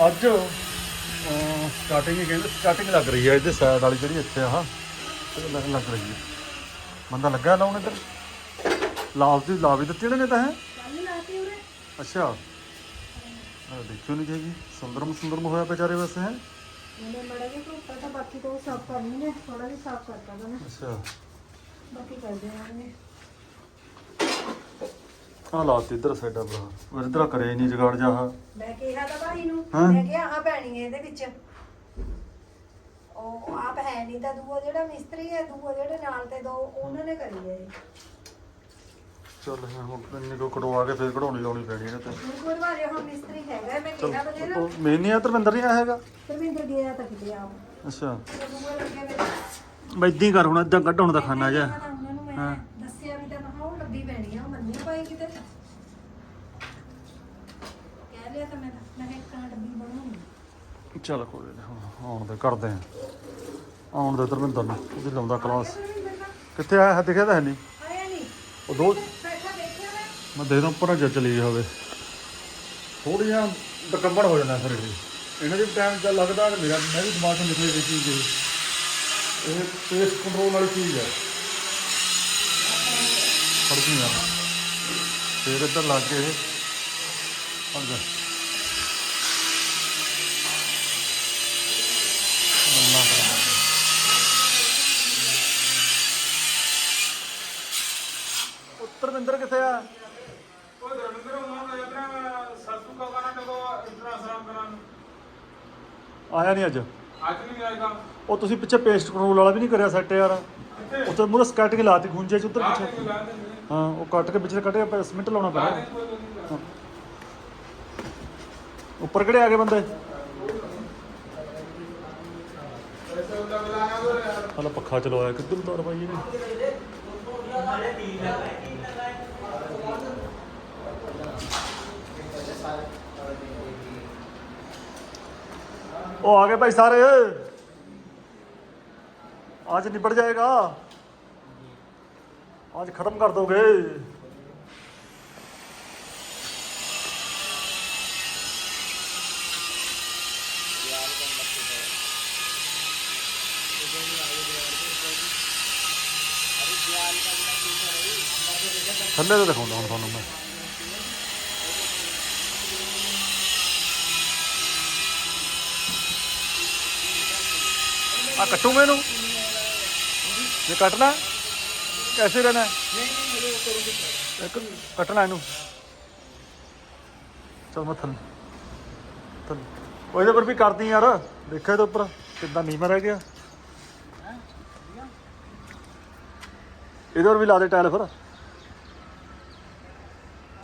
ਅੱਜ ਸਟਾਰਟਿੰਗ ਹੀ ਕਹਿੰਦੇ ਸਟਾਰਟਿੰਗ ਲੱਗ ਰਹੀ ਹੈ ਇਹਦੇ ਸਾਈਡ ਵਾਲੀ ਜਿਹੜੀ ਇੱਥੇ ਆਹ ਲੱਗ ਲੱਗ ਰਹੀ ਹੈ। ਬੰਦਾ ਲੱਗਾ ਲਾਉਣ ਇੱਧਰ? ਲਾਸ ਦੀ ਲਾ ਦਿੱਤੀ ਇਹਨਾਂ ਤਾਂ ਹੈ? ਅੱਛਾ। ਦੇਖਿਓ ਨਹੀਂ ਜਾਏਗੀ ਸੁੰਦਰਮ ਸੁੰਦਰਮ ਹੋਇਆ ਵਿਚਾਰੇ ਵੈਸੇ ਹੈ? ਮੈਨੇ ਮੜਾ ਕੇ ਧੋਤਾ ਤਾਂ ਬਾਕੀ ਤੋਂ ਸਾਫ਼ ਕਰਨੀ ਹੈ ਥੋੜਾ ਜਿਹਾ ਸਾਫ਼ ਕਰਤਾ ਮੈਂ ਅੱਛਾ। ਬਾਕੀ ਕਰ ਦੇਣਾ ਮੈਂ ਆ ਲਾਤੀ ਇੱਧਰ ਸਾਈਡਾਂ ਬਰਾ ਉਹ ਇੱਧਰ ਕਰੇ ਨਹੀਂ ਜਗਾੜ ਜਾ ਆਹ। ਮੈਂ ਕਿਹਾ ਤਾਂ ਭਾਈ ਨੂੰ ਹਾਂ। ਮੈਂ ਕਿਹਾ ਆ ਪੈਣੀ ਹੈ ਇਹਦੇ ਵਿੱਚ ਉਹ ਆਪ ਹੈ ਨਹੀਂ ਤਾਂ ਦੂਆ ਜਿਹੜਾ ਮਿਸਤਰੀ ਹੈ ਦੂਆ ਜਿਹੜੇ ਨਾਲ ਤੇ ਦੋ ਉਹਨਾਂ ਨੇ ਕਰੀ ਹੈ ਇਹ। ਚੱਲ ਹੁਣ ਇੰਨੇ ਕੋ ਕਢਵਾ ਕੇ ਫਿਰ ਕਢਾਉਣੀ ਲਾਉਣੀ ਪੈਣੀ ਇਹਨੇ ਤੇ ਹੁਣ ਕੋਈ ਵਾਰੇ ਹੁਣ ਮਿਸਤਰੀ ਹੈਗਾ ਮੈਂ ਕਿਹਾ ਤਾਂ ਜਿਹੜਾ ਉਹ ਮੇਨ ਆ ਧਰਮਿੰਦਰ ਨਹੀਂ ਆਇਆ ਹੈਗਾ ਧਰਮਿੰਦਰ ਗਿਆ ਤਾਂ ਕਿਤੇ ਆਪ ਅੱਛਾ ਤੇ ਦੂਆ ਲੱਗਿਆ ਮੇਰੇ ਇਦਾਂ ਹੀ ਕਰ ਹੁਣ ਇਦਾਂ ਕੱਢ ਹੁਣ ਦਾ ਖਾਣਾ ਜਾ ਉਹਨਾਂ ਨੂੰ ਮੈਂ ਹਾਂ। ਦੱਸਿਆ ਵੀ ਤਾਂ ਮੈਂ ਕਿਹਾ ਉਹ ਡੱਬੀ ਪੈਣੀ ਆ ਉਹ ਮੰਨੀ ਪਾਈ ਕਿਤੇ ਕਹਿ ਲਿਆ ਤਾਂ ਮੈਂ ਤਾਂ ਮੈਂ ਕਿਹਾ ਇੱਕ ਤਾਂ ਡੱਬੀ ਬਣਾਉਣੀ ਚੱਲ ਕੋਈ ਨੀ, ਹੁਣ ਆਉਣ ਦੇ ਕਰਦੇ ਆ ਆਉਣ ਦੇ ਧਰਮਿੰਦਰ ਨੂੰ ਉਹਦੀ ਲਾਉਂਦਾ ਕਲਾਸ ਕਿੱਥੇ ਆਇਆ ਹੈ? ਦਿਖਿਆ ਤਾਂ ਹੈ ਨਹੀਂ ਆਇਆ ਨਹੀਂ ਉਹ ਦੋ ਮੈਂ। ਮੈਂ ਦੇਖਦਾ ਉੱਪਰ ਨਾ ਚਲੀ ਹੋਵੇ ਥੋੜੀਆਂ ਤਕੰਬੜ ਹੋ ਜਾਂਦਾ ਫਿਰ ਇਹ। ਇਹਨਾਂ ਦੇ ਟਾਈਮ ਚੱਲ ਲੱਗਦਾ ਕਿ ਮੇਰਾ ਮੈਂ ਵੀ ਦਿਮਾਗ 'ਚ ਨਿਕਲੇ ਗਈ ਚੀਜ਼ ਇਹ। ਇਹ ਪੇਸ ਕੰਟਰੋਲ ਵਾਲੀ ਚੀਜ਼ ਹੈ। ਫੜਦੀ ਆ। ਫਿਰ ਇੱਧਰ ਲੱਗ ਕੇ ਫੜ ਜਾ ਮੰਨਾ ਪੜਾ ਉੱਤਰਵਿੰਦਰ ਕਿੱਥੇ ਆ। ਆਇਆ ਨਹੀਂ ਅੱਜ? ਅੱਜ ਨਹੀਂ ਆਏਗਾ ਉਹ ਤੁਸੀਂ ਪਿੱਛੇ ਪੇਸਟ ਕੰਟਰੋਲ ਵਾਲਾ ਵੀ ਨਹੀਂ ਕਰਿਆ ਸੈੱਟ ਯਾਰ। ਉੱਥੇ ਮੂਰੇ ਸਕੈਟਿੰਗ ਲਾਤੀ ਖੁੰਝੇ ਚ ਉੱਧਰ ਪਿੱਛੇ। ਹਾਂ ਉਹ ਕੱਟ ਕੇ ਪਿੱਛੇ ਕੱਟ ਕੇ ਸਿਮਿੰਟ ਲਾਉਣਾ ਪੈਣਾ। ਉੱਪਰ ਕਿਹੜੇ ਆ ਗਏ ਬੰਦੇ? ਉਹ ਯਾਰ ਹਲਾ ਪੱਖਾ ਚਲਵਾਇਆ ਕਿੱਧਰ ਤਾਰ ਪਾਈ ਇਹਨੇ? ਉਹ ਆ ਗਏ ਭਾਈ ਸਾਰੇ। ਅੱਜ ਨਿਬੜ ਜਾਏਗਾ। ਅੱਜ ਖਤਮ ਕਰ ਦੋਗੇ। ਥੱਲੇ ਤੇ ਦਿਖਾਉਂਦਾ ਹੁਣ ਤੁਹਾਨੂੰ ਮੈਂ। ਆ ਕੱਟੂ ਮੈਨੂੰ ये काटना है? कैसे रहना है एक कटना है चल मैं थल थल ਉਹ ਇਹਦੇ ਪਰ ਵੀ ਕਰਦੀ ਯਾਰ ਦੇਖਿਆ ਇਹਦੇ ਉੱਪਰ ਕਿੱਦਾਂ ਨੀਵਾਂ ਰਹਿ ਗਿਆ ਇਹਦੇ ਪਰ ਵੀ ਲਾ ਦੇ ਟਾਇਲ ਫਿਰ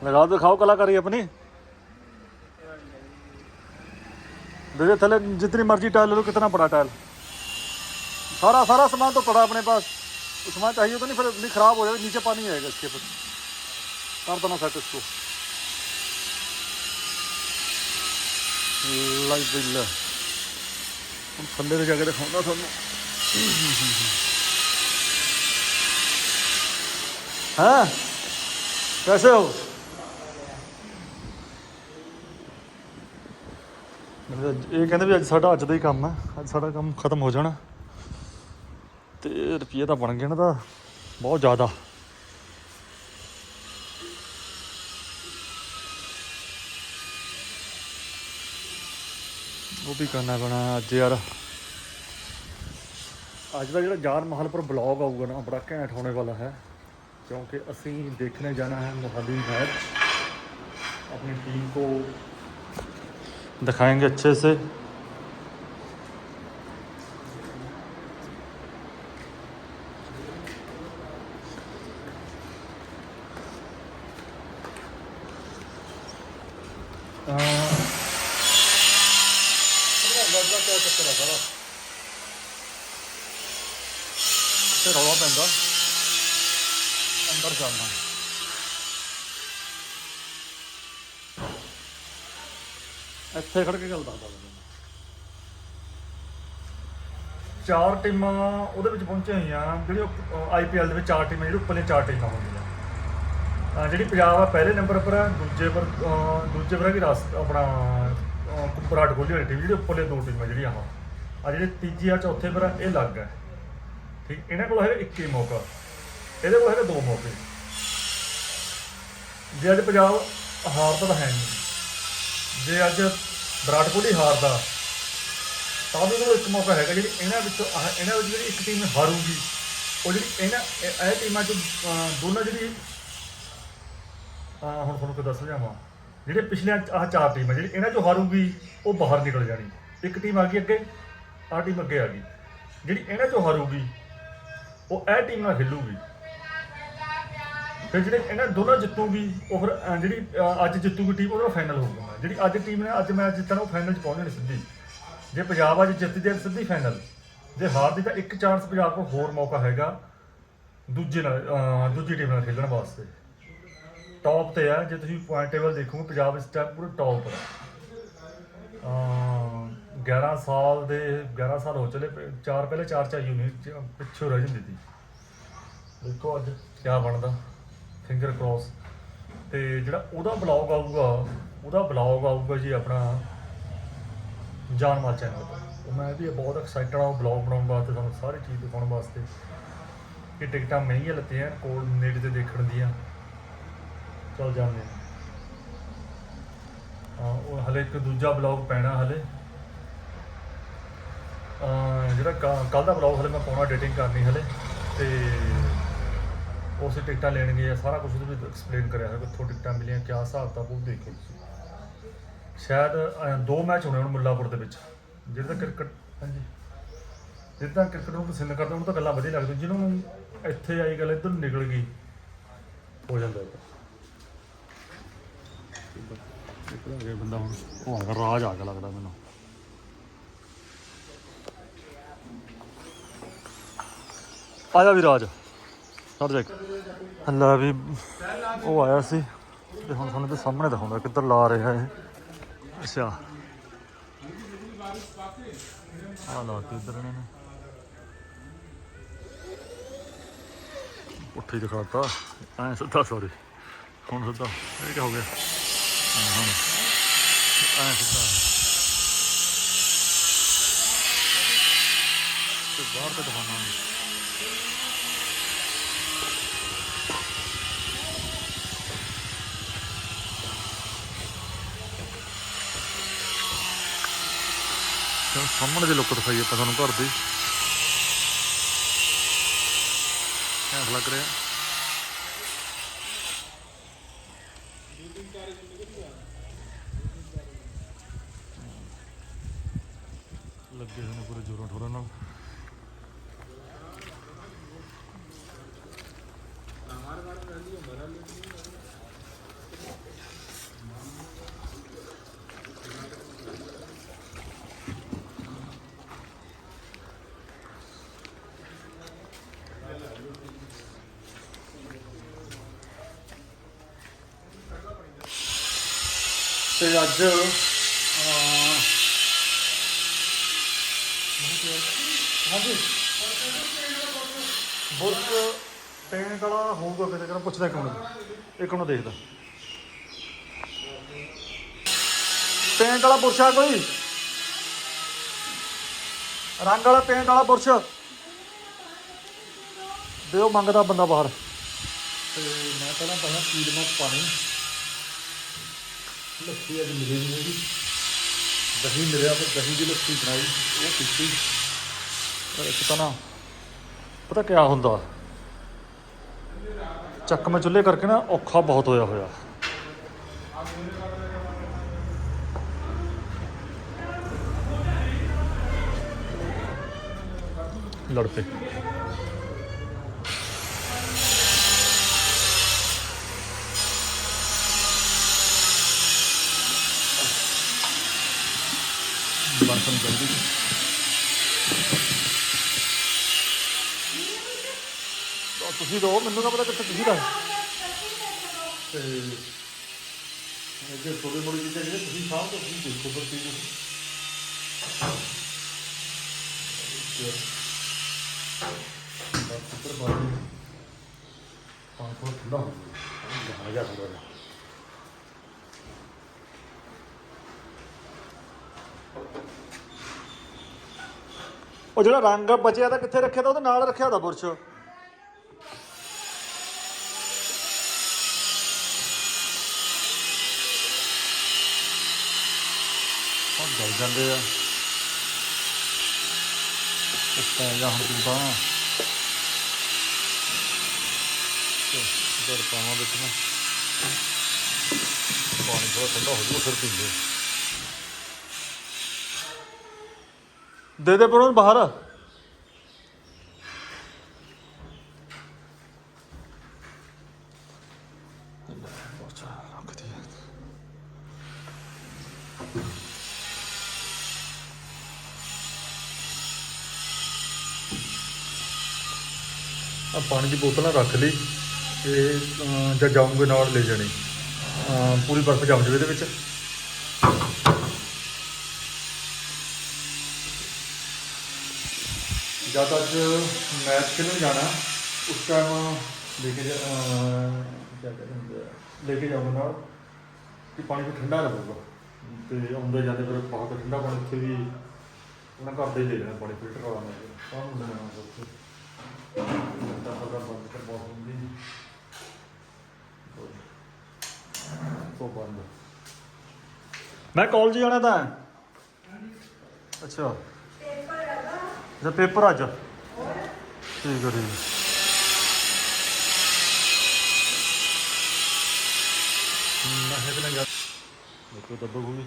ਲਗਾ ਦਿਖਾਓ ਕਲਾਕਾਰੀ ਆਪਣੀ देखिए थले जितनी मर्जी टाइल ले लो कितना बड़ा टाइल सारा सारा सामान तो पड़ा अपने पास सामान चाहिए तो नहीं फिर नहीं खराब हो जाएगा नीचे पानी आएगा इसके फिर कर देना सेट इसको लाइट बिल हम थल्ले से जाके दिखाऊंगा थानू हाँ कैसे हो ਇਹ ਕਹਿੰਦੇ ਵੀ ਅੱਜ ਸਾਡਾ ਅੱਜ ਦਾ ਹੀ ਕੰਮ ਹੈ ਅੱਜ ਸਾਡਾ ਕੰਮ ਖਤਮ ਹੋ ਜਾਣਾ ਤੇ ਰੁਪਈਏ ਤਾਂ ਬਣ ਗਏ ਨਾ ਤਾਂ ਬਹੁਤ ਜ਼ਿਆਦਾ ਉਹ ਵੀ ਕਰਨਾ ਪੈਣਾ ਅੱਜ ਯਾਰ ਅੱਜ ਦਾ ਜਿਹੜਾ ਜਾਨ ਮਹਲਪੁਰ ਬਲੌਗ ਆਊਗਾ ਨਾ ਬੜਾ ਘੈਂਟ ਹੋਣੇ ਵਾਲਾ ਹੈ क्योंकि ਅਸੀਂ देखने जाना है मोहाली मैच अपनी टीम को दिखाएंगे अच्छे से ਰੌਲਾ ਪੈਂਦਾ। ਅੰਦਰ ਚੱਲਣਾ ਇੱਥੇ ਖੜ ਕੇ ਗੱਲ ਦੱਸਦਾ ਮੈਂ ਚਾਰ ਟੀਮਾਂ ਉਹਦੇ ਵਿੱਚ ਪਹੁੰਚੀਆਂ ਹੋਈਆਂ ਜਿਹੜੀ ਆਈਪੀਐਲ ਦੇ ਵਿੱਚ ਚਾਰ ਟੀਮਾਂ ਜਿਹੜੀ ਉੱਪਰਲੇ ਚਾਰ ਟੀਮਾਂ ਹੁੰਦੀਆਂ। ਜਿਹੜੀ ਪੰਜਾਬ ਆ ਪਹਿਲੇ ਨੰਬਰ ਪਰ ਹੈ ਦੂਜੇ ਪਰ ਦੂਜੇ ਪਰ ਹੈਗੀ ਰਾਸ ਆਪਣਾ ਵਿਰਾਟ ਕੋਹਲੀ ਵਾਲੀ ਟੀਮ ਜਿਹੜੀ ਉੱਪਰਲੇ ਦੋ ਟੀਮਾਂ ਜਿਹੜੀਆਂ ਆ। ਆ ਜਿਹੜੇ ਤੀਜੀ ਆ ਚੌਥੇ ਪਰ ਆ, ਇਹ ਲੱਗ ਹੈ ਠੀਕ ਇਹਨਾਂ ਕੋਲ ਹੈਗਾ ਇੱਕ ਹੀ ਮੌਕਾ। ਇਹਦੇ ਕੋਲ ਹੈਗਾ ਦੋ ਮੌਕੇ। ਜੇ ਅੱਜ ਪੰਜਾਬ ਹਾਰਦਾ ਤਾਂ ਹੈ ਨਹੀਂ। ਜੇ ਅੱਜ ਵਿਰਾਟ ਕੋਹਲੀ ਹਾਰਦਾ ਤਾਂ ਵੀ ਉਹਨਾਂ ਕੋਲ ਇੱਕ ਮੌਕਾ ਹੈਗਾ ਜਿਹੜੀ ਇਹਨਾਂ ਵਿੱਚੋਂ ਆਹ ਇਹਨਾਂ ਵਿੱਚ ਜਿਹੜੀ ਇੱਕ ਟੀਮ ਹਾਰੂਗੀ ਉਹ ਜਿਹੜੀ ਇਹਨਾਂ ਇਹ ਇਹ ਟੀਮਾਂ ਚ ਦੋਨਾਂ ਜਿਹੜੀ ਅਹ, ਹੁਣ ਤੁਹਾਨੂੰ ਦੱਸ ਸਮਝਾਵਾਂ? ਜਿਹੜੇ ਪਿਛਲੇ ਆਹ ਚਾਰ ਟੀਮਾਂ ਜਿਹੜੀ ਇਹਨਾਂ ਚੋਂ ਹਾਰੂਗੀ ਉਹ ਬਾਹਰ ਨਿਕਲ ਜਾਣੀ। ਇੱਕ ਟੀਮ ਆ ਗਈ ਅੱਗੇ ਆਹ ਟੀਮ ਅੱਗੇ ਆ ਗਈ। ਜਿਹੜੀ ਇਹਨਾਂ ਚੋਂ ਹਾਰੂਗੀ ਉਹ ਇਹ ਟੀਮ ਨਾਲ ਖੇਲੂਗੀ। ਫਿਰ ਜਿਹੜੇ ਇਹਨਾਂ ਦੋਨਾਂ ਜਿੱਤੂਗੀ ਉਹ ਫਿਰ ਅਹ, ਜਿਹੜੀ ਅਹ, ਅੱਜ ਜਿੱਤੂਗੀ ਟੀਮ ਉਹਦਾ ਫਾਈਨਲ ਹੋਊਗਾ ਜਿਹੜੀ ਅੱਜ ਟੀਮ ਨੇ ਅੱਜ ਮੈਚ ਜਿੱਤਣਾ ਉਹ ਫਾਈਨਲ ਚ ਪਹੁੰਚ ਜਾਣੀ ਸਿੱਧੀ। ਜੇ ਪੰਜਾਬ ਅੱਜ ਜਿੱਤ ਜੇ ਸਿੱਧੀ ਫਾਈਨਲ ਜੇ ਹਾਰਦੀ ਤਾਂ ਇੱਕ ਚਾਂਸ ਪੰਜਾਬ ਕੋਲ ਹੋਰ ਮੌਕਾ ਹੈਗਾ ਦੂਜੇ ਨਾਲ ਅਹ, ਦੂਜੀ ਟੀਮ ਨਾਲ ਖੇਡਣ ਵਾਸਤੇ। ਟੌਪ ਤੇ ਆ ਜੇ ਤੁਸੀਂ ਪੁਆਇੰਟ ਟੇਬਲ ਦੇਖੋਗੇ ਪੰਜਾਬ ਇਸ ਟਾਈਮ ਪੂਰੇ ਟੌਪ ਪਰ ਆ 11 ਸਾਲ ਦੇ 11 ਸਾਲ ਹੋ ਚਲੇ ਪ- ਚਾਰ ਪਹਿਲੇ ਚਾਰ ਚਾਈ 'ਚ ਪਿੱਛੇ ਰਹਿ ਜਾਂਦੀ ਸੀ। ਦੇਖੋ ਅੱਜ ਕਿਆ ਬਣਦਾ ਫਿੰਗਰ ਕ੍ਰੋਸ ਤੇ ਜਿਹੜਾ ਉਹਦਾ ਬਲੌਗ ਆਊਗਾ ਉਹਦਾ ਬਲੌਗ ਆਊਗਾ ਜੀ ਆਪਣਾ ਜਾਨਮਾਲ ਚੈਨਲ ਤੇ। ਉਹ ਮੈਂ ਵੀ ਬਹੁਤ ਐਕਸਾਈਟਡ ਆ ਉਹ ਬਲੌਗ ਬਣਾਉਣ ਵਾਸਤੇ ਤੁਹਾਨੂੰ ਸਾਰੀ ਚੀਜ਼ ਦਿਖਾਉਣ ਵਾਸਤੇ। ਕਿ ਟਿਕਟਾਂ ਮਹਿੰਗੀਆਂ ਲੱਤੀਆਂ ਕੋਲ ਨੇੜੇ ਤੇ ਦੇਖਣ ਦੀਆਂ। ਚਲ ਜਾਂਦੇ ਹਾਂ। ਹਾਂ, ਉਹ ਹਲੇ ਇੱਕ ਦੂਜਾ ਬਲੌਗ ਪੈਣਾ ਹਲੇ। ਜਿਹੜਾ ਕੱਲ ਦਾ ਬਲੌਗ ਹਲੇ ਮੈਂ ਪਾਉਣਾ ਐਡੀਟਿੰਗ ਕਰਨੀ ਹਲੇ ਤੇ ਉਸੇ ਟਿਕਟਾਂ ਲੈਣਗੇ ਸਾਰਾ ਕੁਝ ਉਹਦੇ ਵਿੱਚ ਐਕਸਪਲੇਨ ਕਰਿਆ ਹੈ ਕਿੱਥੋਂ ਟਿਕਟਾਂ ਮਿਲੀਆਂ ਕਿਆ ਹਿਸਾਬ ਤਾਂ ਉਹ ਦੇਖੋ ਤੁਸੀਂ ਸ਼ਾਇਦ ਦੋ ਮੈਚ ਹੋਣੇ ਹੁਣ ਮੁੱਲਾਪੁਰ ਦੇ ਵਿੱਚ ਜਿਹੜੇ ਕ੍ਰਿਕਟ ਹਾਂਜੀ ਜਿੱਦਾਂ ਕ੍ਰਿਕਟ ਨੂੰ ਪਸੰਦ ਕਰਦੇ ਉਹਨੂੰ ਤਾਂ ਗੱਲਾਂ ਵਧੀਆ ਲੱਗਦੀਆਂ ਜਿਹਨੂੰ ਇੱਥੇ ਆਈ ਗੱਲ ਇੱਧਰ ਨਿਕਲ ਗਈ ਹੋ ਜਾਂਦਾ ਹੈ ਨਿਕਲ ਗਿਆ ਬੰਦਾ ਹੁਣ ਉਹ ਰਾਜ ਆ ਗਿਆ ਲੱਗਦਾ ਮੈਨੂੰ ਆ ਜਾ ਵੀ ਰਾਜ ਜਾ ਹੱਲਾ ਵੀ ਉਹ ਆਇਆ ਸੀ। ਤੇ ਹੁਣ ਤੁਹਾਨੂੰ ਤੇ ਸਾਹਮਣੇ ਦਿਖਾਉਂਦਾ ਕਿੱਧਰ ਲਾ ਰਿਹਾ ਇਹ। ਅੱਛਾ। ਆ ਲਾ ਕੇ ਇੱਧਰ ਇਹਨਾਂ। ਨੇ ਉੱਥੇ ਹੀ ਦਿਖਾਤਾ। ਐ ਸਿੱਧਾ ਸੌਰੀ ਹੁਣ ਸਿੱਧਾ ਇਹ ਕੀ ਹੋ ਗਿਆ? ਹਾਂ, ਹੁਣ ਐ ਸਿੱਧਾ। ਤੇ ਬਾਹਰ ਤੇ ਦਿਖਾਉਣਾ। ਨਹੀਂ ਸਾਹਮਣੇ ਦੀ ਲੁੱਕ ਦਿਖਾਈਏ ਆਪਾਂ ਤੁਹਾਨੂੰ ਘਰ ਦੀ। ਐਂ ਲੱਗ ਰਿਹਾ। ਲੱਗੇ ਹੋਏ ਨੇ ਪੂਰੇ ਜੋਰਾਂ ਠੋਰਾਂ ਨਾਲ। ਤੇ ਅੱਜ ਹਾਂਜੀ ਬੁਰਕ ਪੇਂਟ ਵਾਲਾ ਹੋਊਗਾ ਕਿਤੇ ਕਿਹੜਾ ਪੁੱਛਦਾ ਕਿਉਂ ਨਹੀਂ ਇੱਕ ਨੂੰ ਦੇਖਦਾ। ਪੇਂਟ ਵਾਲਾ ਬੁਰਸ਼ ਆ ਕੋਈ? ਰੰਗ ਵਾਲਾ ਪੇਂਟ ਵਾਲਾ ਬੁਰਸ਼। ਦਿਓ ਮੰਗਦਾ ਬੰਦਾ ਬਾਹਰ। ਤੇ ਮੈਂ ਪਹਿਲਾਂ ਪਾਇਆ ਪੀੜ ਨਾਲ ਪਾਣੀ। ਲੱਸੀ ਅੱਜ ਮਿਲੀ ਨਹੀਂ ਹੈਗੀ। ਦਹੀਂ ਮਿਲਿਆ ਫਿਰ ਦਹੀਂ ਦੀ ਲੱਸੀ ਬਣਾਈ, ਉਹ ਪੀਤੀ। ਪਰ ਇੱਕ ਤਾਂ ਨਾ, ਪਤਾ ਕਿਆ ਹੁੰਦਾ? ਚੱਕਵੇਂ ਚੁੱਲ੍ਹੇ ਕਰਕੇ ਨਾ ਔਖਾ ਬਹੁਤ ਹੋਇਆ ਹੋਇਆ। ਲੜ ਪਏ। ਬਰਤਨ ਜਲਦੀ ਤਾਂ ਤੁਸੀਂ ਦੋ ਮੈਨੂੰ ਨਾ ਪਤਾ ਕਿੱਥੇ ਤੁਸੀਂ ਦਾ ਤੇ ਜੇ ਥੋੜੀ ਮੋੜੀ ਚੀਜ਼ਾਂ ਜਿਹੜੇ ਤੁਸੀਂ ਖਾਓ ਤਾਂ ਤੁਸੀਂ ਦੇਖੋ ਪਰ ਚੀਜ਼ ਬਸ ਉੱਪਰ ਬਾਅਦ ਪਾਣੀ ਥੋੜਾ ਠੰਡਾ ਹੋ ਗਿਆ। ਆ ਗਿਆ ਥੋੜਾ ਉਹ ਜਿਹੜਾ ਰੰਗ ਬਚਿਆ ਤਾਂ ਕਿੱਥੇ ਰੱਖਿਆ ਤਾਂ ਉਹਦੇ ਨਾਲ ਰੱਖਿਆ ਦਾ ਬੁਰਸ਼। ਉਹ ਗਲ ਜਾਂਦੇ ਆ। ਇਸ ਤਾਂ ਜਾਂ ਹੁਣ ਤੂੰ ਤਾਂ। ਪਾਵਾਂ ਵਿੱਚ ਨਾ ਪਾਣੀ ਥੋੜਾ ਠੰਡਾ ਹੋ ਜਾਊ ਫਿਰ ਪੀਂਦੇ। ਦੇ ਦੇ ਪਰ ਬਾਹਰ। ਆ ਪਾਣੀ ਦੀ ਬੋਤਲਾਂ ਰੱਖ ਲਈ ਤੇ ਜਾਂ ਜਦ ਜਾਉਂਗੇ ਨਾਲ ਲੈ ਜਾਣੀ। ਪੂਰੀ ਬਰਫ਼ ਜੰਮ ਜਵੇ ਇਹਦੇ ਵਿੱਚ। ਜਦ ਅੱਜ ਮੈਚ ਖੇਡਣ ਜਾਣਾ ਉਸ ਟਾਈਮ ਲੈ ਕੇ ਜਾ ਅਹ, ਕਹਿੰਦੇ ਹੁੰਦੇ ਆ, ਲੈ ਕੇ ਜਾਊਂਗਾ ਨਾਲ ਕਿ ਪਾਣੀ ਵੀ ਠੰਡਾ ਰਹੂਗਾ। ਤੇ ਆਉਂਦੇ ਜਾਂਦੇ ਫਿਰ ਬਹੁਤ ਠੰਡਾ ਪਾਣੀ ਇੱਥੇ ਵੀ ਉਹਨਾਂ ਘਰ ਦੇ ਹੀ ਲੈ ਲੈਣਾ ਪਾਣੀ ਫਿਲਟਰ ਵਾਲਾ ਮੈਂ ਕਾਹਨੂੰ ਲੈਣਾ ਉੱਥੇ। ਤਾਂ ਹਗਾ ਬੰਦ ਕਰ ਬਹੁਤ ਹੁੰਦੀ। ਸੋ ਬੰਦ। ਮੈਂ ਕਾਲਜ ਜਾਣਾ ਤਾਂ। ਅੱਛਾ। ਅੱਛਾ ਪੇਪਰ ਅੱਜ ਠੀਕ ਹੈ ਠੀਕ ਨਾ ਹੈ ਕਿ ਨਾ ਦੇਖੋ ਦੱਬੋ ਗੂਗੀ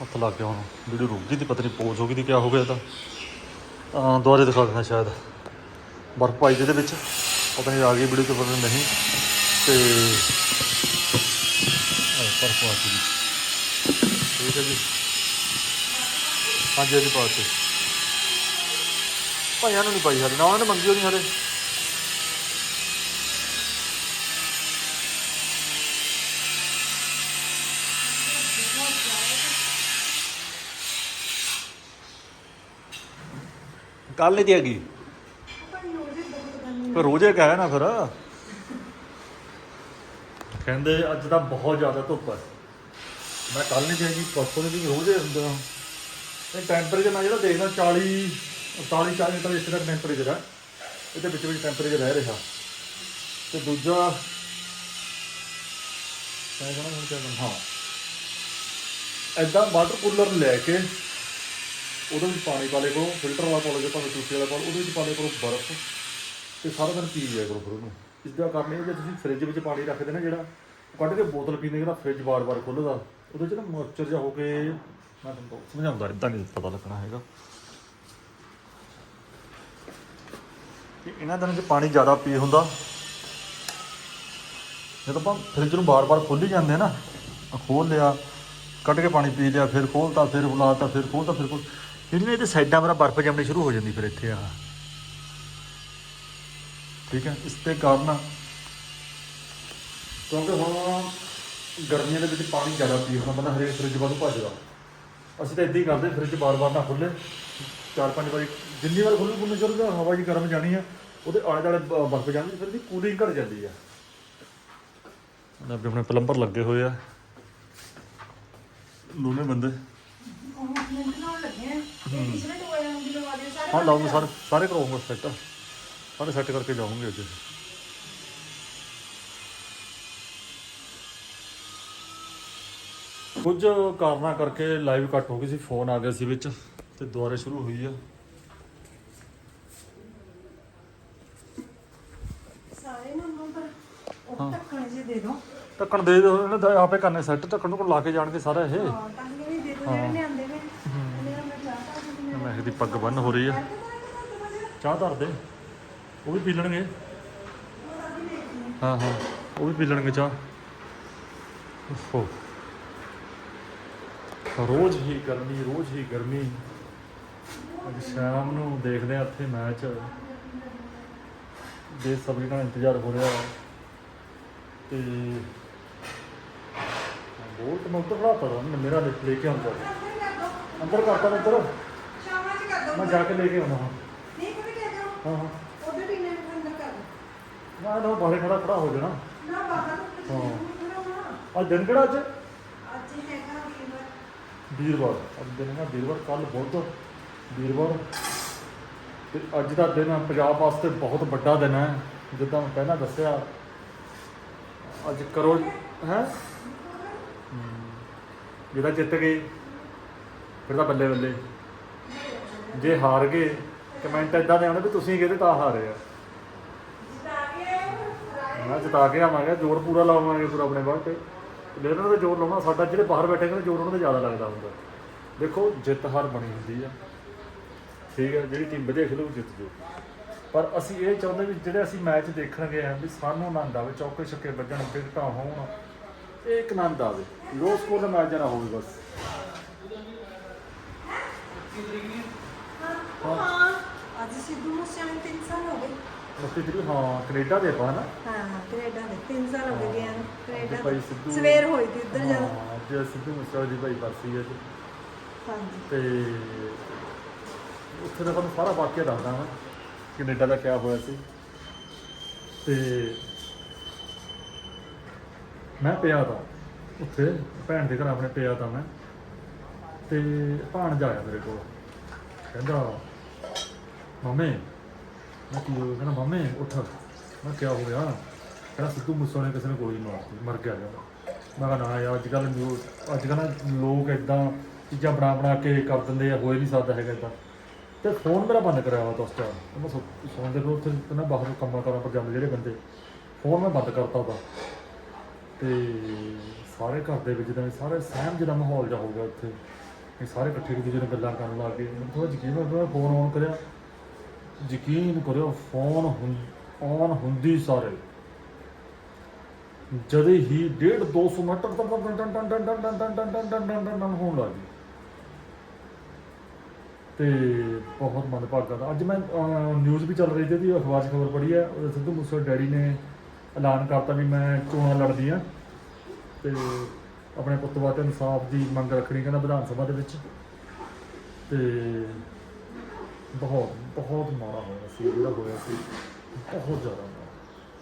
ਹੱਥ ਲੱਗ ਗਿਆ ਹੁਣ ਵੀਡੀਓ ਰੁਕ ਗਈ ਤੇ ਪਤਾ ਨਹੀਂ ਪੋਜ਼ ਹੋ ਗਈ ਤੇ ਕੀ ਹੋ ਗਿਆ ਤਾਂ ਤਾਂ ਦੁਬਾਰੇ ਦਿਖਾ ਦੇਣਾ ਸ਼ਾਇਦ ਬਰਫ਼ ਪਾਈ ਜਿਹਦੇ ਵਿੱਚ ਪਤਾ ਨਹੀਂ ਆ ਗਈ ਵੀਡੀਓ ਚ ਪਤਾ ਨਹੀਂ ਤੇ ਬਰਫ਼ ਆ ਗਈ ਠੀਕ ਹੈ ਜੀ ਹਾਂਜੀ ਹਾਂਜੀ ਪਾਸੇ ਭਾਈਆਂ ਨੂੰ ਨਹੀਂ ਪਾਈ ਹਲੇ ਨਾ ਉਹਨਾਂ ਨੇ ਮੰਗੀ ਹੋਣੀ ਹਲੇ। ਕੱਲ ਨਹੀਂ ਤੇ ਹੈਗੀ। ਪਰ ਰੋਜ਼ੇ ਬਹੁਤ ਗੰਦੀ ਕਹੇ ਨਾ ਫਿਰ। ਕਹਿੰਦੇ ਅੱਜ ਤਾਂ ਬਹੁਤ ਜ਼ਿਆਦਾ ਧੁੱਪ ਹੈ। ਮੈਂ ਕੱਲ ਨਹੀਂ ਦੇਖੀ, ਪਰਸੋਂ ਦੀ ਵੀ ਰੋਜ਼ੇ ਹੁੰਦਾ। ਇਹ ਟੈਂਪਰੇਚਰ ਮੈਂ ਜਿਹੜਾ ਦੇਖਦਾ 40 48 40 ਤੱਕ ਇਸ ਦਾ ਟੈਂਪਰੇਚਰ ਹੈ। ਇਹਦੇ ਵਿੱਚ ਵਿੱਚ ਟੈਂਪਰੇਚਰ ਰਹਿ ਰਿਹਾ। ਤੇ ਦੂਜਾ, ਮੈਂ ਕਹਿੰਦਾ ਹੁਣ ਕਿਆ ਹਾਂ। ਐਦਾਂ ਵਾਟਰ ਕੂਲਰ ਲੈ ਕੇ ਉਹਦੇ ਵਿੱਚ ਪਾਣੀ ਪਾ ਲਿਆ ਕਰੋ ਫਿਲਟਰ ਵਾਲਾ ਪਾ ਲਿਆ ਕਰੋ ਭਾਵੇਂ ਟੂਟੀ ਵਾਲਾ ਪਾ ਲਓ, ਉਹਦੇ ਵਿੱਚ ਪਾ ਲਿਆ ਕਰੋ ਬਰਫ਼। ਤੇ ਸਾਰਾ ਦਿਨ ਪੀ ਜਾਇਆ ਕਰੋ ਫਿਰ ਉਹਨੂੰ। ਇਸ ਦਾ ਕਾਰਨ ਇਹ ਜੇ ਤੁਸੀਂ ਫ੍ਰਿਜ ਵਿੱਚ ਪਾਣੀ ਰੱਖਦੇ ਨਾ ਜਿਹੜਾ ਉਹ ਕੱਢ ਕੇ ਬੋਤਲ ਪੀਂਦੇ ਜਿਹੜਾ ਫ੍ਰਿਜ ਵਾਰ-ਵਾਰ ਖੁੱਲਦਾ, ਉਹਦੇ ਚ ਨਾ ਮੋਇਸਚਰ ਜਿਹਾ ਹੋ ਕੇ ਮੈਂ ਤੁਹਾਨੂੰ ਸਮਝਾਉਂਦਾ ਇਦਾਂ ਨਹੀਂ ਪਤਾ ਲੱਗਣਾ ਹੈਗਾ ਕਿ ਇਹਨਾਂ ਦਿਨਾਂ 'ਚ ਪਾਣੀ ਜ਼ਿਆਦਾ ਪੀ ਹੁੰਦਾ ਜਦੋਂ ਆਪਾਂ ਫ੍ਰਿਜ ਨੂੰ ਬਾਰ-ਬਾਰ ਖੋਲੀ ਜਾਂਦੇ ਨਾ ਖੋਲ ਲਿਆ ਕੱਢ ਕੇ ਪਾਣੀ ਪੀ ਲਿਆ ਫਿਰ ਖੋਲਤਾ ਫਿਰ ਬੁਲਾਤਾ ਫਿਰ ਖੋਲਤਾ ਫਿਰ ਖੋਲ ਜਿਹੜੀਆਂ ਇਹਦੇ ਸਾਈਡਾਂ ਮੇਰਾ ਬਰਫ਼ ਜੰਮਣੀ ਸ਼ੁਰੂ ਹੋ ਜਾਂਦੀ ਫਿਰ ਇੱਥੇ ਆ ਠੀਕ ਹੈ ਇਸ ਤੇ ਕਾਰਨ ਕਿਉਂਕਿ ਹੁਣ ਗਰਮੀਆਂ ਦੇ ਵਿੱਚ ਪਾਣੀ ਜ਼ਿਆਦਾ ਪੀ ਹੁੰਦਾ ਬੰਦਾ ਹਰੇਕ ਫ੍ਰਿਜ ਵੱਲ ਭੱਜਦਾ ਅਸੀਂ ਤਾਂ ਇਦਾਂ ਹੀ ਕਰਦੇ ਫ੍ਰਿਜ ਬਾਰ-ਬਾਰ ਨਾ ਖੁੱਲੇ ਚਾਰ ਪੰਜ ਵਾਰੀ ਜਿੰਨੀ ਵਾਰ ਖੁੱਲੂ ਖੁੱਲੂ ਚਲਦਾ ਹਵਾ ਜੀ ਗਰਮ ਜਾਣੀ ਆ। ਉਹਦੇ ਆਲੇ ਦੁਆਲੇ ਬ- ਬਰਫ਼ ਜਾਂਦੀ ਫਿਰ ਦੀ ਕੂਲਿੰਗ ਘਟ ਜਾਂਦੀ ਆ। ਨਾ ਵੀ ਆਪਣੇ ਪਲੰਬਰ ਲੱਗੇ ਹੋਏ ਆ। ਦੋਨੇ ਬੰਦੇ। ਸਾਰੇ ਹਾਂ ਲਾਉਂਗੇ ਸਾਰੇ ਸਾਰੇ ਕਰਾਉਂਗਾ ਸੈੱਟ ਸਾਰੇ ਸੈੱਟ ਕਰਕੇ ਜਾਵਾਂਗੇ ਅੱਜ। ਕੁਝ ਕਾਰਨਾਂ ਕਰਕੇ ਲਾਈਵ ਕੱਟ ਹੋ ਗਈ ਸੀ ਫੋਨ ਆ ਗਿਆ ਸੀ ਵਿੱਚ ਤੇ ਦੁਬਾਰਾ ਸ਼ੁਰੂ ਹੋਈ ਆ। ਸਾਰੇ ਨੂੰ ਨੂੰ ਪਰ ਉਹ ਢੱਕਣ ਜੇ ਦੇ ਦਿਓ। ਢੱਕਣ ਦੇ ਦਿਓ ਇਹਨਾਂ ਦਾ ਆਪੇ ਕਰਨੇ ਸੈੱਟ ਢੱਕਣ ਨੂੰ ਲਾ ਕੇ ਜਾਣਗੇ ਸਾਰਾ ਇਹ। ਹਾਂ ਤਾਂ ਵੀ ਦੇ ਦਿਓ ਜਿਹੜੇ ਲਿਆਂਦੇ ਨੇ। ਇਹਨਾਂ ਮੈਂ ਚਾਹ ਤਾਂ ਦਿੰਦੀ ਮੈਂ ਇਹਦੀ ਪੱਗ ਬੰਨ ਹੋ ਰਹੀ ਆ। ਚਾਹ ਧਰ ਦੇ। ਉਹ ਵੀ ਪੀ ਲੈਣਗੇ। ਹਾਂ ਹਾਂ। ਉਹ ਵੀ ਪੀ ਲੈਣਗੇ ਚਾਹ। ਓਹੋ। ਰੋਜ਼ ਹੀ ਗਰਮੀ ਰੋਜ਼ ਹੀ ਗਰਮੀ। ਅੱਜ ਸ਼ਾਮ ਨੂੰ ਦੇਖਦੇ ਆ ਇੱਥੇ ਮੈਚ। ਬੇਸਬਰੀ ਨਾਲ ਇੰਤਜ਼ਾਰ ਹੋ ਰਿਹਾ ਤੇ ਬੋਲਟ ਮੈਂ ਉੱਧਰ ਖੜਾਤਾ ਤਾ ਮੇਰਾ ਲੈ ਲੈ ਕੇ ਆਉਂਦਾ। ਅੰਦਰ ਕਰਤਾ ਮੈਂ ਉੱਧਰ ਸ਼ਾਮਾਂ ਚ ਕਰ ਦੋ। ਮੈਂ ਜਾ ਕੇ ਲੈ ਕੇ ਆਉਣਾ। ਹਾਂ ਨਹੀਂ ਕੋਈ ਕਹਿ ਹਾਂ ਹਾਂ। ਟੀਨੇ ਨੂੰ ਅੰਦਰ ਕਰ ਤਾਂ ਬਾਹਰ ਖੜਾ ਖੜਾ ਹੋ ਜਾਣਾ। ਨਾ ਬਾਹਰ ਹਾਂ। ਹਾਂ ਅੱਜ ਦਿਨ ਕਿਹੜਾ ਅੱਜ? ਵੀਰਵਾਰ ਅੱਜ ਦਿਨ ਹੈ ਵੀਰਵਾਰ ਕੱਲ ਬੁੱਧ ਵੀਰਵਾਰ ਤੇ ਅੱਜ ਦਾ ਦਿਨ ਪੰਜਾਬ ਵਾਸਤੇ ਬਹੁਤ ਵੱਡਾ ਦਿਨ ਹੈ, ਜਿੱਦਾਂ ਮੈਂ ਪਹਿਲਾਂ ਦੱਸਿਆ। ਅੱਜ ਕਰੋ, ਹੈ? ਜਿਹਦਾ ਜਿੱਤ ਗਏ, ਫਿਰ ਤਾਂ ਬੱਲੇ ਬੱਲੇ। ਜੇ ਹਾਰ ਗਏ, ਕਮੈਂਟ ਇਦਾਂ ਦੇ ਆਉਣੇ ਵੀ ਤੁਸੀਂ ਕਿਹਦੇ ਤਾਂ ਹਾਰੇ ਆ। ਮੈਂ ਜਿਤਾ ਕੇ ਆਵਾਂਗੇ, ਜੋਰ ਪੂਰਾ ਲਾਵਾਂਗੇ ਪੂਰਾ ਆਪਣੇ ਬਾਅਦ ਤੇ ਦਾ ਜੋਰ ਲਾਉਣਾ, ਸਾਡਾ ਜਿਹੜੇ ਬਾਹਰ ਬੈਠੇ ਨੇ ਜੋਰ ਉਹਨਾਂ ਦਾ ਜ਼ਿਆਦਾ ਲੱਗਦਾ ਹੁੰਦਾ। ਦੇਖੋ, ਜਿੱਤ ਹਾਰ ਬਣੀ ਹੁੰਦੀ ਆ। ਠੀਕ ਹੈ ਜਿਹੜੀ ਟੀਮ ਵਧੀਆ ਖੇਲੂ ਜਿੱਤ ਜੂ। ਪਰ ਅਸੀਂ ਇਹ ਚਾਹੁੰਦੇ ਵੀ ਜਿਹੜੇ ਅਸੀਂ ਮੈਚ ਦੇਖਣ ਗਏ ਆ ਵੀ ਸਾਨੂੰ ਆਨੰਦ ਆਵੇ, ਚੌਕੇ ਛੱਕੇ ਵੱਜਣ ਵਿਕਟਾਂ ਹੋਣ। ਇਹ ਇੱਕ ਆਨੰਦ ਆਵੇ ਲੋ ਸਕੋਰ ਦਾ ਮੈਚ ਜਨਾ ਹੋਵੇ ਬਸ। ਹਾਂ। ਅੱਜ ਸਿੱਧੂ ਮੂਸੇਵਾਲੇ ਤਿੰਨ ਸਾਲ ਹੋ ਗਏ। ਮੁੱਤੀ ਜਿਹੜੀ ਹਾਂ ਕੈਨੇਡਾ ਦੇ ਪਾ ਨਾ ਹਾਂ ਕੈਨੇਡਾ ਦੇ ਤਿੰਨ ਸਾਲ ਹੋ ਗਏ ਗਿਆ ਨੂੰ ਤੇ ਕੈਨੇਡਾ ਭਾਈ ਸਿੱਧੂ ਸਵੇਰ ਹੋਈ ਤੀ ਉੱਧਰ ਜਦ। ਹਾਂ ਜੇ ਸਿੱਧੂ ਮੂਸੇਵਾਲੇ ਦੀ ਭਾਈ ਬਰਸੀ ਹੈ ਜੀ ਹਾਂਜੀ। ਤੇ ਉੱਥੇ ਦਾ ਤੁਹਾਨੂੰ ਸਾਰਾ ਵਾਕਿਆ ਦੱਸਦਾ ਮੈਂ ਕੈਨੇਡਾ ਦਾ ਕਿਆ ਹੋਇਆ ਸੀ। ਤੇ ਮੈਂ ਪਿਆ ਤਾਂ ਉੱਥੇ ਭੈਣ ਦੇ ਘਰ ਆਪਣੇ ਪਿਆ ਤਾਂ ਮੈਂ। ਤੇ ਭਾਣਜਾ ਆਇਆ ਮੇਰੇ ਕੋਲ। ਕਹਿੰਦਾ ਮੰਮੀ ਮੈਂ ਕੀ ਹੋ ਗਿਆ ਕਹਿੰਦਾ, ਮੰਮੀ, ਉੱਠ। ਮੈਂ ਕਿਹਾ, ਹੋ ਗਿਆ। ਕਹਿੰਦਾ, ਸਿੱਧੂ ਮੂਸੇਵਾਲੇ ਨੇ ਕਿਸੇ ਨੇ ਗੋਲੀ ਮਾਰਤੀ ਮਰ ਗਿਆ ਕਹਿੰਦਾ। ਮੈਂ ਕਿਹਾ, ਨਾ ਯਾਰ ਅੱਜ ਕੱਲ ਅੱਜ ਕੱਲ ਲੋਕ ਇਦਾਂ ਚੀਜ਼ਾਂ ਬਣਾ ਬਣਾ ਕੇ ਕਰ ਦਿੰਦੇ ਆ, ਹੋਏ ਨਹੀਂ ਸਕਦਾ ਹੈਗਾ ਇਦਾਂ ਤੇ ਫੋਨ ਮੇਰਾ ਬੰਦ ਕਰਿਆ ਹੋਇਆ ਤਾਂ ਉਸ ਮੈਂ ਸੁ- ਸੌਂਦੇ ਕੋਲ ਉੱਥੇ ਨਾ ਬਾਹਰ ਕੰਮਾਂ ਕਰਾਂ ਪਰ ਜਾਂਦੇ ਜਿਹੜੇ ਬੰਦੇ, ਫੋਨ ਮੈਂ ਬੰਦ ਕਰਤਾ ਉਹਦਾ। ਤੇ ਸਾਰੇ ਘਰ ਦੇ ਵਿੱਚ ਤਾਂ ਸਾਰੇ ਸਹਿਮ ਜਿਹੜਾ ਮਾਹੌਲ ਜਿਹਾ ਹੋ ਗਿਆ ਉੱਥੇ। ਇਹ ਸਾਰੇ ਇਕੱਠੇ ਇੱਕ ਦੂਜੇ ਨਾਲ ਗੱਲਾਂ ਕਰਨ ਲੱਗ ਗਏ। ਮੈਨੂੰ ਥੋੜਾ ਯਕੀਨ ਹੋ ਗਿਆ ਫੋਨ ਆਨ ਕਰਿਆ। ਯਕੀਨ ਕਰਿਓ ਫੋਨ ਆਨ ਹੁੰਦੀ ਸਾਰੇ ਜਦੇ ਹੀ 1.5 200 ਮਿੰਟ ਟਨ ਟਨ ਟਨ ਟਨ ਟਨ ਟਨ ਟਨ ਟਨ ਟਨ ਟਨ ਟਨ ਟਨ ਹੋਣ ਲੱਗ ਗਈ ਤੇ ਬਹੁਤ ਮੰਦਭਾਗਾ ਦਾ ਅੱਜ ਮੈਂ ਨਿਊਜ਼ ਵੀ ਚੱਲ ਰਹੀ ਸੀ ਉਹਦੀ ਅਖਬਾਰ 'ਚ ਖਬਰ ਪੜ੍ਹੀ ਹੈ ਉਹਦੇ ਸਿੱਧੂ ਮੂਸੇ ਡੈਡੀ ਨੇ ਐਲਾਨ ਕਰਤਾ ਵੀ ਮੈਂ ਚੋਣਾਂ ਲੜਦੀ ਆ ਤੇ ਆਪਣੇ ਪੁੱਤ ਵਾਸਤੇ ਇਨਸਾਫ ਦੀ ਮੰਗ ਰੱਖਣੀ ਕਹਿੰਦਾ ਵਿਧਾਨ ਸਭਾ ਦੇ ਵਿੱਚ ਤੇ ਬਹੁਤ ਬਹੁਤ ਮਾੜਾ ਹੋਇਆ ਸੀ ਜਿਹੜਾ ਹੋਇਆ ਸੀ। ਬਹੁਤ ਜ਼ਿਆਦਾ ਮਾੜਾ।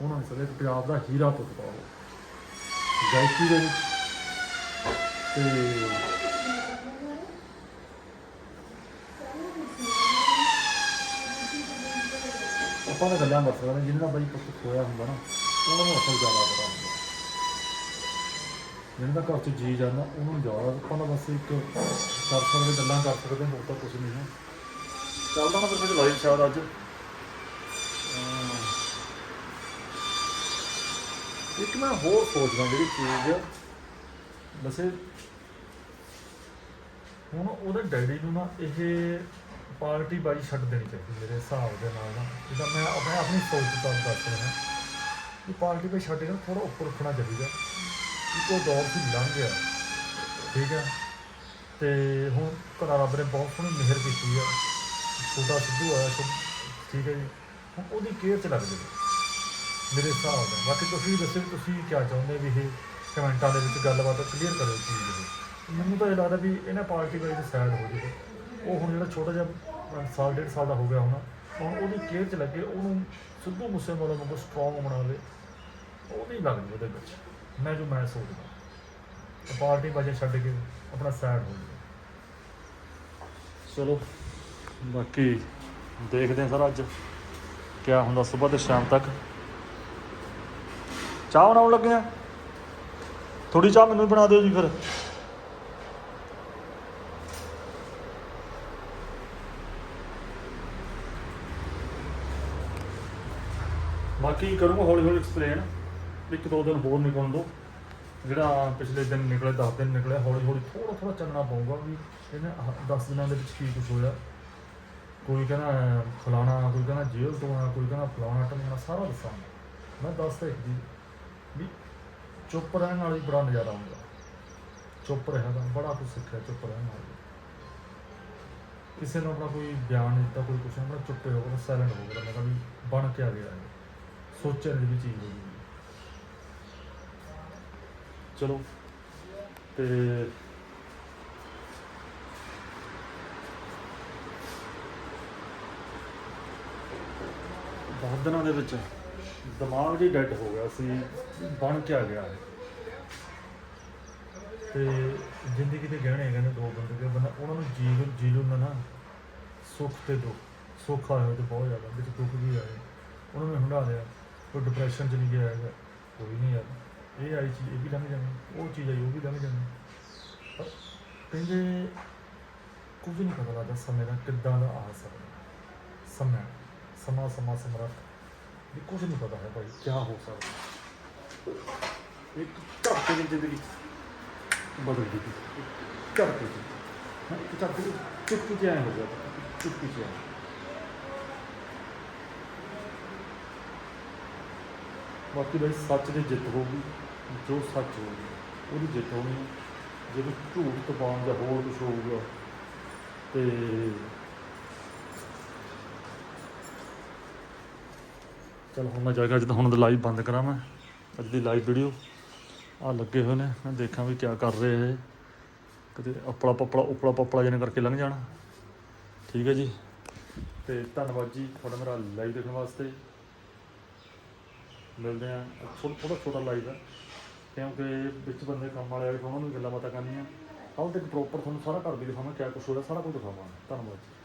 ਉਹਨਾਂ ਨੇ ਸਾਰੇ ਪੰਜਾਬ ਦਾ ਹੀਰਾ ਪੁੱਤ ਉਹ ਗਾਇਕੀ ਦੇ ਵਿੱਚ। ਤੇ ਆਪਾਂ ਤਾਂ ਗੱਲਾਂ ਕਰ ਸਕਦੇ ਹਾਂ ਜਿਹਨਾਂ ਬਾਈ ਪੁੱਤ ਖੋਇਆ ਹੁੰਦਾ ਨਾ ਉਹਨਾਂ ਨੂੰ ਅਸਲ ਜ਼ਿਆਦਾ ਪਤਾ ਹੁੰਦਾ। ਜਿਹਨਾਂ ਦਾ ਘਰ 'ਚ ਜੀ ਜਾਂਦਾ ਉਹਨਾਂ ਨੂੰ ਜ਼ਿਆਦਾ ਆਪਾਂ ਬਸ ਇੱਕ ਕਰ ਸਕਦੇ ਗੱਲਾਂ ਕਰ ਸਕਦੇ ਹਾਂ, ਹੋਰ ਤਾਂ ਕੁਝ ਨਹੀਂ ਹੈ। ਚੱਲਦਾ ਨਾ ਫਿਰ ਮੇਰੇ ਲਾਈਵ ਸ਼ਾਇਦ ਅੱਜ। ਇੱਕ ਮੈਂ ਹੋਰ ਸੋਚਦਾ ਜਿਹੜੀ ਚੀਜ਼, ਵੈਸੇ ਹੁਣ ਉਹਦੇ ਡੈਡੀ ਨੂੰ ਨਾ ਇਹ ਪਾਰਟੀ ਬਾਈ ਛੱਡ ਦੇਣੀ ਚਾਹੀਦੀ ਮੇਰੇ ਹਿਸਾਬ ਦੇ ਨਾਲ ਨਾ। ਜਿੱਦਾਂ ਮੈਂ ਆਪਣੇ ਆਪਣੀ ਸੋਚ ਤੋਂ ਦੱਸ ਰਿਹਾ ਕਿ ਪਾਰਟੀ ਬਾਈ ਛੱਡ ਕੇ ਨਾ ਥੋੜਾ ਉੱਪਰ ਉੱਠਣਾ ਚਾਹੀਦਾ। ਕਿ ਉਹ ਦੌਰ ਸੀ ਲੰਘ ਗਿਆ, ਠੀਕ ਹੈ। ਤੇ ਹੁਣ ਘਰਾ ਰੱਬ ਨੇ ਬਹੁਤ ਸੋਹਣੀ ਮਿਹਰ ਕੀਤੀ ਆ। ਛੋਟਾ ਸਿੱਧੂ ਆਇਆ ਸੀ। ਠੀਕ ਹੈ ਜੀ। ਹੁਣ ਉਹਦੀ ਕੇਅਰ ਚ ਲੱਗ ਜਾਵੇ ਮੇਰੇ ਹਿਸਾਬ ਨਾਲ। ਬਾਕੀ ਤੁਸੀਂ ਵੀ ਦੱਸੋ ਵੀ ਤੁਸੀਂ ਕੀ ਚਾਹੁੰਦੇ ਵੀ ਇਹ ਕਮੈਂਟਾਂ ਦੇ ਵਿੱਚ ਗੱਲਬਾਤ ਕਲੀਅਰ ਕਰੋ ਚੀਜ਼ ਇਹ ਮੈਨੂੰ ਤਾਂ ਇਹ ਲੱਗਦਾ ਵੀ ਇਹਨਾਂ ਪਾਰਟੀ ਵਾਲੀ ਸਾਈਡ ਹੋ ਜਾਵੇ। ਉਹ ਹੁਣ ਜਿਹੜਾ ਛੋਟਾ ਜਿਹਾ ਸਾਲ, ਡੇਢ ਸਾਲ ਦਾ ਹੋ ਗਿਆ ਹੋਣਾ। ਹੁਣ ਉਹਦੀ ਕੇਅਰ ਚ ਲੱਗੇ, ਉਹਨੂੰ ਸਿੱਧੂ ਮੂਸੇਵਾਲਾ ਨੂੰ ਸਟਰੋਂਗ ਬਣਾ ਲੇ। ਉਹਦੀ ਲੱਗ ਜਾਵੇ ਉਹਦੇ ਵਿੱਚ। ਮੈਂ ਜੋ ਮੈਂ ਸੋਚਦਾ। ਪਾਰਟੀ ਵਜੇ ਛੱਡ ਕੇ ਆਪਣਾ ਸਾਈਡ ਹੋ ਜਾਵੇ। ਚਲੋ। ਬਾਕੀ ਦੇਖਦੇ ਹਾਂ ਸਰ ਅੱਜ। ਕੀ ਹੁੰਦਾ ਸਵੇਰ ਤੇ ਸ਼ਾਮ ਤੱਕ। ਚਾਹ ਬਣਾਉਣ ਲੱਗੇ ਆ ਥੋੜੀ ਚਾਹ ਮੈਨੂੰ ਵੀ ਬਣਾ ਦਿਓ ਜੀ ਫਿਰ। ਬਾਕੀ ਕਰੂੰਗਾ ਹੌਲੀ ਹੌਲੀ ਐਕਸਪਲੇਨ ਇੱਕ ਦੋ ਦਿਨ ਹੋਰ ਨਿਕਲਣ ਦੋ ਜਿਹੜਾ ਪਿਛਲੇ ਦਿਨ ਨਿਕਲੇ 10 ਦਿਨ ਨਿਕਲੇ, ਹੌਲੀ ਹੌਲੀ ਥੋੜਾ ਥੋੜਾ ਚੱਲਣਾ ਪਊਗਾ ਵੀ ਇਹਨੇ 10 ਦਿਨਾਂ ਦੇ ਵਿੱਚ ਕੀ ਕੁਝ ਹੋਇਆ। ਕੋਈ ਕਹਿੰਦਾ ਫਲਾਣਾ, ਕੋਈ ਕਹਿੰਦਾ ਜੇਲ੍ਹ ਤੋਂ ਆ ਕੋਈ ਕਹਿੰਦਾ ਫਲਾਣਾ ਟੰਗਣਾ, ਸਾਰਾ ਦੱਸਾਂਗਾ ਮੈਂ ਦੱਸਦਾ ਇੱਕ ਜੀ, ਵੀ ਚੁੱਪ ਰਹਿਣ ਨਾਲ ਹੀ ਬੜਾ ਨਜ਼ਾਰਾ ਆਉਂਦਾ ਚੁੱਪ ਰਹਿਣ ਦਾ, ਬੜਾ ਕੁਝ ਸਿੱਖਿਆ ਚੁੱਪ ਰਹਿਣ ਨਾਲ। ਕਿਸੇ ਨੂੰ ਆਪਣਾ ਕੋਈ ਬਿਆਨ ਨਹੀਂ ਦਿੱਤਾ, ਕੋਈ ਕੁਛ ਨਹੀਂ, ਆਪਣਾ ਚੁੱਪੇ ਹੋ ਗਿਆ ਸਾਇਲੈਂਟ ਹੋ ਗਿਆ ਮੈਂ ਕਿਹਾ ਵੀ ਬਣ ਕੇ ਆ ਗਿਆ ਸੋਚਣ ਦੀ ਵੀ ਚੀਜ਼ ਹੋ ਗਈ ਚਲੋ, ਤੇ ਬਹੁਤ ਦਿਨਾਂ ਦੇ ਵਿੱਚ ਦਿਮਾਗ ਜੀ ਡੈਡ ਹੋ ਗਿਆ ਸੀ, ਬਣ ਕੇ ਆ ਗਿਆ। ਇਹ। ਤੇ ਜ਼ਿੰਦਗੀ ਦੇ ਗਹਿਣੇ ਕਹਿੰਦੇ ਦੋ ਬੰਦੇ ਦੇ, ਬੰਦਾ ਉਹਨਾਂ ਨੂੰ ਜੀਵਨ ਜੀ ਲੂੰਗਾ ਨਾ ਸੁੱਖ ਤੇ ਦੁੱਖ, ਸੁੱਖ ਆਇਆ ਤੇ ਬਹੁਤ ਜ਼ਿਆਦਾ, ਵਿੱਚ ਦੁੱਖ ਵੀ ਆਏ ਉਹਨਾਂ ਨੇ ਹੰਡਾ ਲਿਆ, ਕੋਈ ਡਿਪਰੈਸ਼ਨ ਚ ਨਹੀਂ ਗਿਆ ਹੈਗਾ, ਕੋਈ ਨਹੀਂ ਯਾਰ ਇਹ ਆਈ ਚੀਜ਼, ਇਹ ਵੀ ਲੰਘ ਜਾਣੀ, ਉਹ ਚੀਜ਼ ਆਈ, ਉਹ ਵੀ ਲੰਘ ਜਾਣੀ। ਪਰ ਕਹਿੰਦੇ ਕੁਝ ਨਹੀਂ ਪਤਾ ਲੱਗਦਾ ਸਮੇਂ ਦਾ ਕਿੱਦਾਂ ਦਾ ਆ ਸਕਦਾ। ਸਮਾਂ। ਸਮਾਂ ਸਮਾਂ ਸਮਰੱਥ ਇਹ ਕੁਝ ਨਹੀਂ ਪਤਾ ਹੈ ਭਾਈ। ਕੀ ਹੋ ਸਕਦਾ? ਇੱਕ ਝਟਕੇ ਦੀ ਜ਼ਿੰਦਗੀ ਬਦਲ ਗਈ। ਝਟਕੇ ਦੀ। ਹਾਂ ਝਟਕੇ ਦੀ ਚੁੱਪ ਚੁੱਪ ਹੋ ਗਿਆ। ਚੁੱਪ ਚੁੱਪ ਬਾਕੀ ਬਈ ਸੱਚ ਦੀ ਜਿੱਤ ਹੋਊਗੀ ਜੋ ਸੱਚ ਹੋਊਗੀ ਉਹਦੀ ਜਿੱਤ ਹੋਣੀ ਜਦੋਂ ਝੂਠ ਤਪਾਉਣ ਜਾਂ ਹੋਰ ਕੁਝ ਹੋਊਗਾ ਤੇ ਚਲ ਹੁਣ ਮੈਂ ਅੱਜ ਤਾਂ ਹੁਣ ਲਾਈਵ ਬੰਦ ਕਰਾਂ ਮੈਂ। ਅੱਜ ਦੀ ਲਾਈਵ ਵੀਡੀਓ ਆ ਲੱਗੇ ਹੋਏ ਨੇ, ਮੈਂ ਦੇਖਾਂ ਵੀ ਕੀ ਕਰ ਰਹੇ ਇਹ। ਕਦੇ ਆਪਣਾ ਪਪੜਾ, ਉਪੜਾ ਪਪੜਾ ਜਿਹਨੇ ਕਰਕੇ ਲੰਘ ਜਾਣਾ। ਠੀਕ ਹੈ ਜੀ। ਤੇ ਧੰਨਵਾਦ ਜੀ ਤੁਹਾਡਾ ਮੇਰਾ ਲਾਈਵ ਦੇਖਣ ਵਾਸਤੇ। ਮਿਲਦੇ ਆ ਥੋੜਾ ਥੋੜਾ ਛੋਟਾ ਲਾਈਵ ਹੈ। ਕਿਉਂਕਿ ਵਿੱਚ ਬੰਦੇ ਕੰਮ ਵਾਲੇ ਆ ਕੇ ਉਹਨਾਂ ਨੂੰ ਵੀ ਗੱਲਾਂ ਬਾਤਾਂ ਕਰਨੀਆਂ। ਆਓ ਤੇ ਪ੍ਰੋਪਰ ਤੁਹਾਨੂੰ ਸਾਰਾ ਘਰ ਵੀ ਦਿਖਾਵਾਂ ਕਿਆ ਕੁਛ ਹੋ ਰਿਹਾ, ਸਾਰਾ ਕੁਝ ਦਿਖਾਵਾਂ ਧੰਨਵਾਦ ਜੀ।